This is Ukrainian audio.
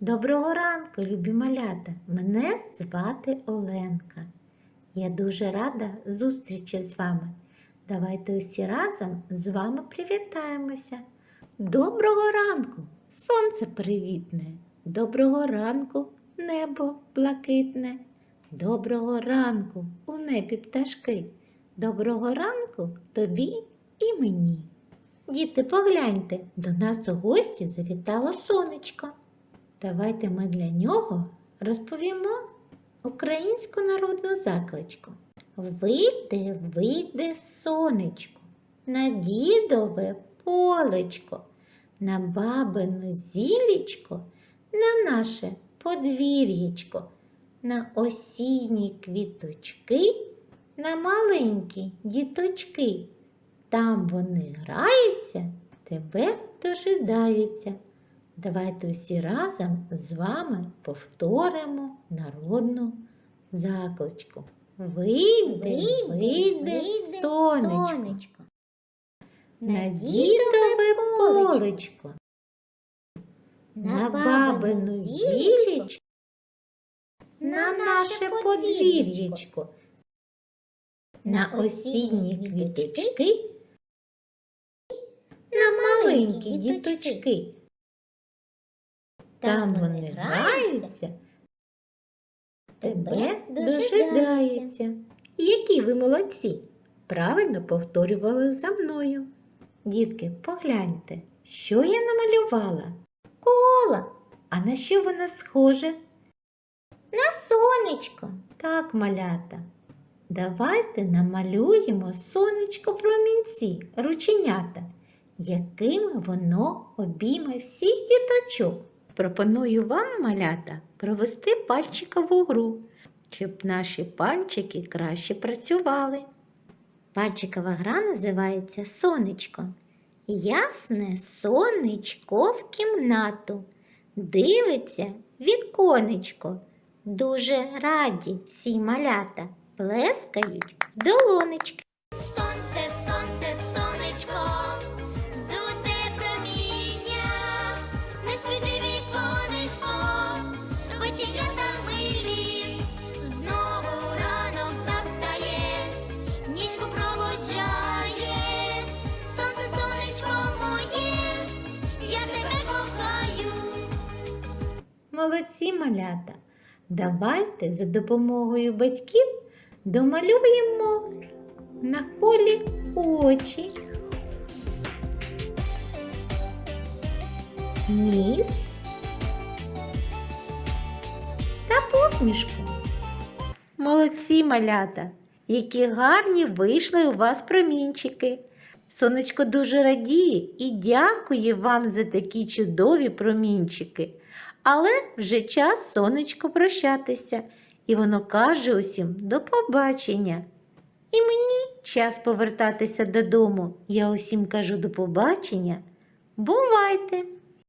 Доброго ранку, любі малята! Мене звати Оленка. Я дуже рада зустрічі з вами. Давайте усі разом з вами привітаємося. Доброго ранку, сонце привітне. Доброго ранку, небо блакитне. Доброго ранку, у небі пташки. Доброго ранку тобі і мені. Діти, погляньте, до нас у гості завітало сонечко. Давайте ми для нього розповімо українську народну закличку. Вийде, вийде сонечко, на дідове полечко, на бабину зілічко, на наше подвір'ячко, на осінні квіточки, на маленькі діточки. Там вони граються, тебе дожидаються. Давайте усі разом з вами повторимо народну закличку. Вийде, вийде, сонечко, на дідове полечко, на бабину зілічко, на наше подвір'ячко, на осінні квіточки, на маленькі діточки. Там вони граються, тебе дожидаються. Які ви молодці! Правильно повторювали за мною. Дітки, погляньте, що я намалювала? Кола. А на що вона схоже? На сонечко. Так, малята. Давайте намалюємо сонечко промінці, рученята, якими воно обійме всіх діточок. Пропоную вам, малята, провести пальчикову гру, щоб наші пальчики краще працювали. Пальчикова гра називається сонечко. Ясне сонечко в кімнату. Дивиться віконечко. Дуже раді всі малята плескають в долонечки. Молодці малята. Давайте за допомогою батьків домалюємо на колі очі, ніс та посмішку. Молодці малята, які гарні вийшли у вас промінчики. Сонечко дуже радіє і дякує вам за такі чудові промінчики. Але вже час сонечко прощатися, і воно каже усім до побачення. І мені час повертатися додому. Я усім кажу до побачення. Бувайте!